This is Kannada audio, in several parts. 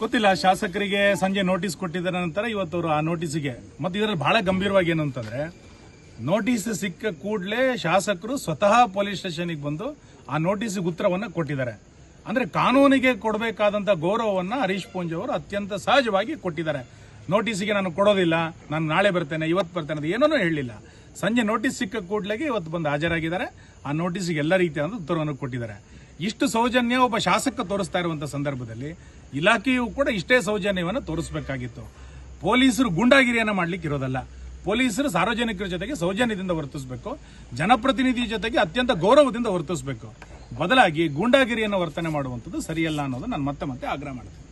ಗೊತ್ತಿಲ್ಲ, ಶಾಸಕರಿಗೆ ಸಂಜೆ ನೋಟಿಸ್ ಕೊಟ್ಟಿದ ನಂತರ ಇವತ್ತು ಅವರು ಆ ನೋಟಿಸ್ಗೆ ಮತ್ತೆ ಇದರಲ್ಲಿ ಬಹಳ ಗಂಭೀರವಾಗಿ ಏನು ಅಂತಂದ್ರೆ ನೋಟಿಸ್ ಸಿಕ್ಕ ಕೂಡಲೇ ಶಾಸಕರು ಸ್ವತಃ ಪೊಲೀಸ್ ಸ್ಟೇಷನ್ಗೆ ಬಂದು ಆ ನೋಟಿಸ್ಗೆ ಉತ್ತರವನ್ನ ಕೊಟ್ಟಿದ್ದಾರೆ. ಅಂದ್ರೆ ಕಾನೂನಿಗೆ ಕೊಡಬೇಕಾದಂತ ಗೌರವವನ್ನ ಹರೀಶ್ ಪೂಂಜ್ ಅವರು ಅತ್ಯಂತ ಸಹಜವಾಗಿ ಕೊಟ್ಟಿದ್ದಾರೆ. ನೋಟಿಸ್ಗೆ ನಾನು ಕೊಡೋದಿಲ್ಲ, ನಾನು ನಾಳೆ ಬರ್ತೇನೆ, ಇವತ್ತು ಬರ್ತೇನೆ ಅದು ಏನೂ ಹೇಳಲಿಲ್ಲ. ಸಂಜೆ ನೋಟಿಸ್ ಸಿಕ್ಕ ಕೂಡಲೇ ಇವತ್ತು ಬಂದು ಹಾಜರಾಗಿದ್ದಾರೆ. ಆ ನೋಟಿಸ್ಗೆ ಎಲ್ಲ ರೀತಿಯಾದ ಉತ್ತರವನ್ನು ಕೊಟ್ಟಿದ್ದಾರೆ. ಇಷ್ಟು ಸೌಜನ್ಯ ಒಬ್ಬ ಶಾಸಕ ತೋರಿಸ್ತಾ ಇರುವಂತ ಸಂದರ್ಭದಲ್ಲಿ ಇಲಾಖೆಯು ಕೂಡ ಇಷ್ಟೇ ಸೌಜನ್ಯವನ್ನು ತೋರಿಸಬೇಕಾಗಿತ್ತು. ಪೊಲೀಸರು ಗೂಂಡಾಗಿರಿಯನ್ನು ಮಾಡ್ಲಿಕ್ಕೆ ಇರೋದಲ್ಲ. ಪೊಲೀಸರು ಸಾರ್ವಜನಿಕರ ಜೊತೆಗೆ ಸೌಜನ್ಯದಿಂದ ವರ್ತಿಸಬೇಕು ಜನಪ್ರತಿನಿಧಿ ಜೊತೆಗೆ ಅತ್ಯಂತ ಗೌರವದಿಂದ ವರ್ತಿಸಬೇಕು ಬದಲಾಗಿ ಗೂಂಡಾಗಿರಿಯನ್ನು ವರ್ತನೆ ಮಾಡುವಂಥದ್ದು ಸರಿಯಲ್ಲ ಅನ್ನೋದು ನಾನು ಮತ್ತೆ ಮತ್ತೆ ಆಗ್ರಹ ಮಾಡ್ತೀನಿ.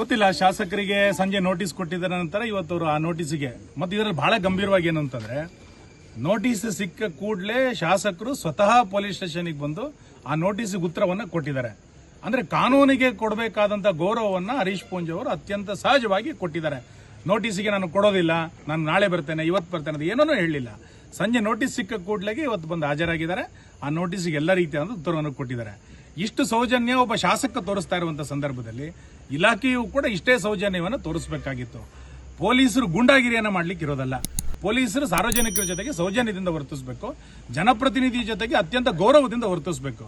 ಗೊತ್ತಿಲ್ಲ, ಶಾಸಕರಿಗೆ ಸಂಜೆ ನೋಟಿಸ್ ಕೊಟ್ಟಿದ ನಂತರ ಇವತ್ತು ಅವರು ಆ ನೋಟಿಸ್ಗೆ, ಮತ್ತೆ ಇದರಲ್ಲಿ ಬಹಳ ಗಂಭೀರವಾಗಿ ಏನು ಅಂತಂದ್ರೆ, ನೋಟಿಸ್ ಸಿಕ್ಕ ಕೂಡಲೇ ಶಾಸಕರು ಸ್ವತಃ ಪೊಲೀಸ್ ಸ್ಟೇಷನ್ಗೆ ಬಂದು ಆ ನೋಟಿಸ್ಗೆ ಉತ್ತರವನ್ನ ಕೊಟ್ಟಿದ್ದಾರೆ. ಅಂದ್ರೆ ಕಾನೂನಿಗೆ ಕೊಡಬೇಕಾದಂತ ಗೌರವವನ್ನ ಹರೀಶ್ ಪೂಂಜ್ ಅವರು ಅತ್ಯಂತ ಸಹಜವಾಗಿ ಕೊಟ್ಟಿದ್ದಾರೆ. ನೋಟಿಸ್ಗೆ ನಾನು ಕೊಡೋದಿಲ್ಲ, ನಾನು ನಾಳೆ ಬರ್ತೇನೆ, ಇವತ್ತು ಬರ್ತೇನೆ ಅದು ಏನೂ ಹೇಳಲಿಲ್ಲ. ಸಂಜೆ ನೋಟಿಸ್ ಸಿಕ್ಕ ಕೂಡಲೇ ಇವತ್ತು ಬಂದು ಹಾಜರಾಗಿದ್ದಾರೆ. ಆ ನೋಟಿಸ್ಗೆ ಎಲ್ಲ ರೀತಿಯಾದ ಉತ್ತರವನ್ನು ಕೊಟ್ಟಿದ್ದಾರೆ. ಇಷ್ಟು ಸೌಜನ್ಯ ಒಬ್ಬ ಶಾಸಕ ತೋರಿಸ್ತಾ ಇರುವಂತ ಸಂದರ್ಭದಲ್ಲಿ ಇಲಾಖೆಯು ಕೂಡ ಇಷ್ಟೇ ಸೌಜನ್ಯವನ್ನು ತೋರಿಸಬೇಕಾಗಿತ್ತು. ಪೊಲೀಸರು ಗುಂಡಾಗಿರಿಯನ್ನು ಮಾಡ್ಲಿಕ್ಕೆ ಇರೋದಲ್ಲ. ಪೊಲೀಸರು ಸಾರ್ವಜನಿಕರ ಜೊತೆಗೆ ಸೌಜನ್ಯದಿಂದ ವರ್ತಿಸಬೇಕು ಜನಪ್ರತಿನಿಧಿ ಜೊತೆಗೆ ಅತ್ಯಂತ ಗೌರವದಿಂದ ವರ್ತಿಸಬೇಕು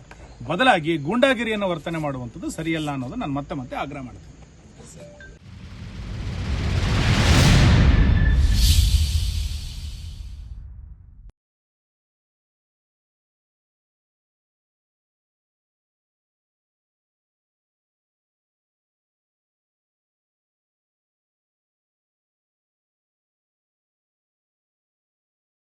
ಬದಲಾಗಿ ಗೂಂಡಾಗಿರಿಯನ್ನು ವರ್ತನೆ ಮಾಡುವಂಥದ್ದು ಸರಿಯಲ್ಲ ಅನ್ನೋದು ನಾನು ಮತ್ತೆ ಮತ್ತೆ ಆಗ್ರಹ ಮಾಡ್ತೀನಿ.